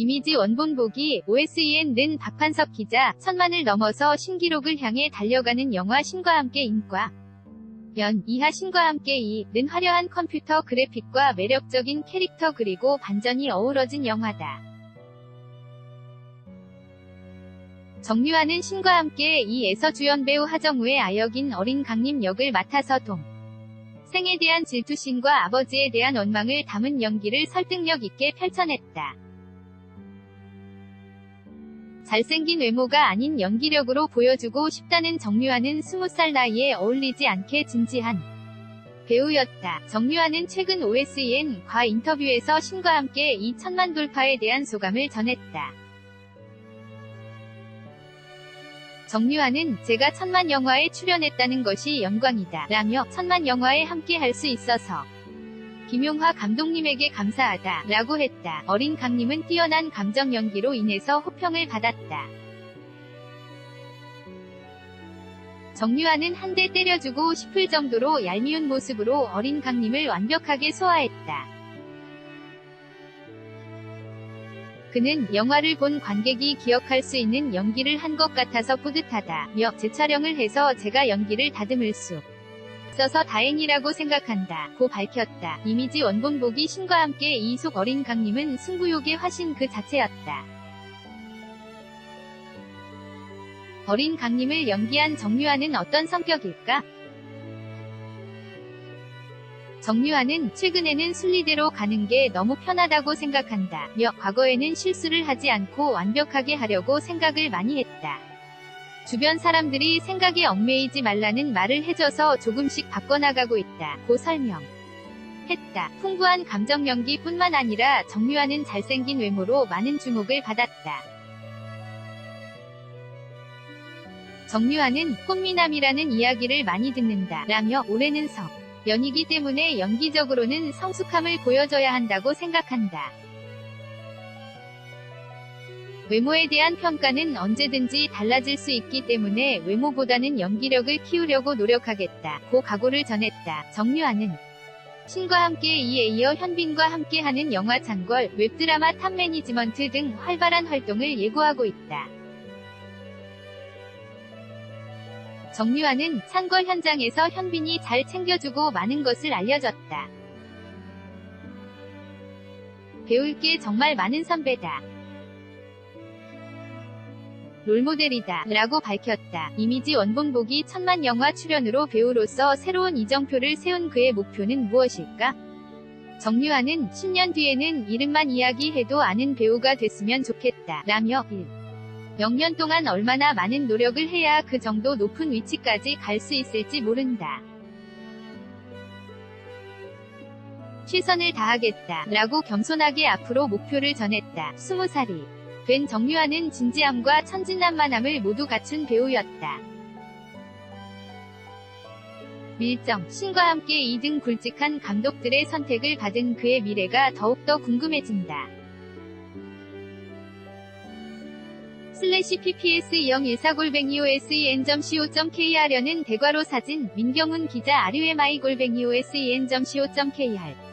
이미지 원본 보기 OSEN는 박판석 기자 천만을 넘어서 신기록을 향해 달려가는 영화 신과 함께 인과 연 이하 신과 함께 이는 화려한 컴퓨터 그래픽과 매력적인 캐릭터 그리고 반전이 어우러진 영화다. 정유아는 신과 함께 이에서 주연 배우 하정우의 아역인 어린 강림 역을 맡아서 동 생에 대한 질투심과 아버지에 대한 원망을 담은 연기를 설득력 있게 펼쳐냈다. 잘생긴 외모가 아닌 연기력으로 보여주고 싶다는 정유아는 20살 나이에 어울리지 않게 진지한 배우였다. 정유아는 최근 OSEN-과 인터뷰에서 신과 함께 이 천만 돌파에 대한 소감을 전했다. 정유아는 제가 천만 영화에 출연했다는 것이 영광이다. 라며 천만 영화에 함께 할 수 있어서 김용화 감독님에게 감사하다. 라고 했다. 어린 강님은 뛰어난 감정 연기로 인해서 호평을 받았다. 정유아는 한 대 때려주고 싶을 정도로 얄미운 모습으로 어린 강님을 완벽하게 소화했다. 그는 영화를 본 관객이 기억할 수 있는 연기를 한 것 같아서 뿌듯하다. 며 재촬영을 해서 제가 연기를 다듬을 수 있어서 다행이라고 생각한다. 고 밝혔다. 이미지 원본 보기 신과 함께 이속 어린 강님은 승부욕의 화신 그 자체였다. 어린 강님을 연기한 정유아는 어떤 성격일까? 정유아는 최근에는 순리대로 가는 게 너무 편하다고 생각한다. 며 과거에는 실수를 하지 않고 완벽하게 하려고 생각을 많이 했다. 주변 사람들이 생각에 얽매이지 말라는 말을 해줘서 조금씩 바꿔나가고 있다. 고 설명. 했다. 풍부한 감정 연기뿐만 아니라 정유아는 잘생긴 외모로 많은 주목을 받았다. 정유아는 꽃미남이라는 이야기를 많이 듣는다. 라며 올해는 성. 연이기 때문에 연기적으로는 성숙함을 보여줘야 한다고 생각한다. 외모에 대한 평가는 언제든지 달라질 수 있기 때문에 외모보다는 연기력을 키우려고 노력하겠다. 고 각오를 전했다. 정유아는 신과 함께 이에 이어 현빈과 함께하는 영화 창궐, 웹드라마 탑 매니지먼트 등 활발한 활동을 예고하고 있다. 정유아는 창궐 현장에서 현빈이 잘 챙겨주고 많은 것을 알려줬다. 배울 게 정말 많은 선배다. 롤모델이다. 라고 밝혔다. 이미지 원본보기 천만 영화 출연으로 배우로서 새로운 이정표를 세운 그의 목표는 무엇일까? 정유아는 10년 뒤에는 이름만 이야기해도 아는 배우가 됐으면 좋겠다. 라며 1. 0년 동안 얼마나 많은 노력을 해야 그 정도 높은 위치까지 갈 수 있을지 모른다. 최선을 다하겠다. 라고 겸손하게 앞으로 목표를 전했다. 20살이 된 정유아는 진지함과 천진난만함을 모두 갖춘 배우였다. 밀정, 신과 함께 2등 굵직한 감독들의 선택을 받은 그의 미래가 더욱더 궁금해진다. 슬래시 pps 014골뱅이 osen.co.kr려는 대괄호 사진 민경훈 기자 아류엠이 골뱅이 osen.co.kr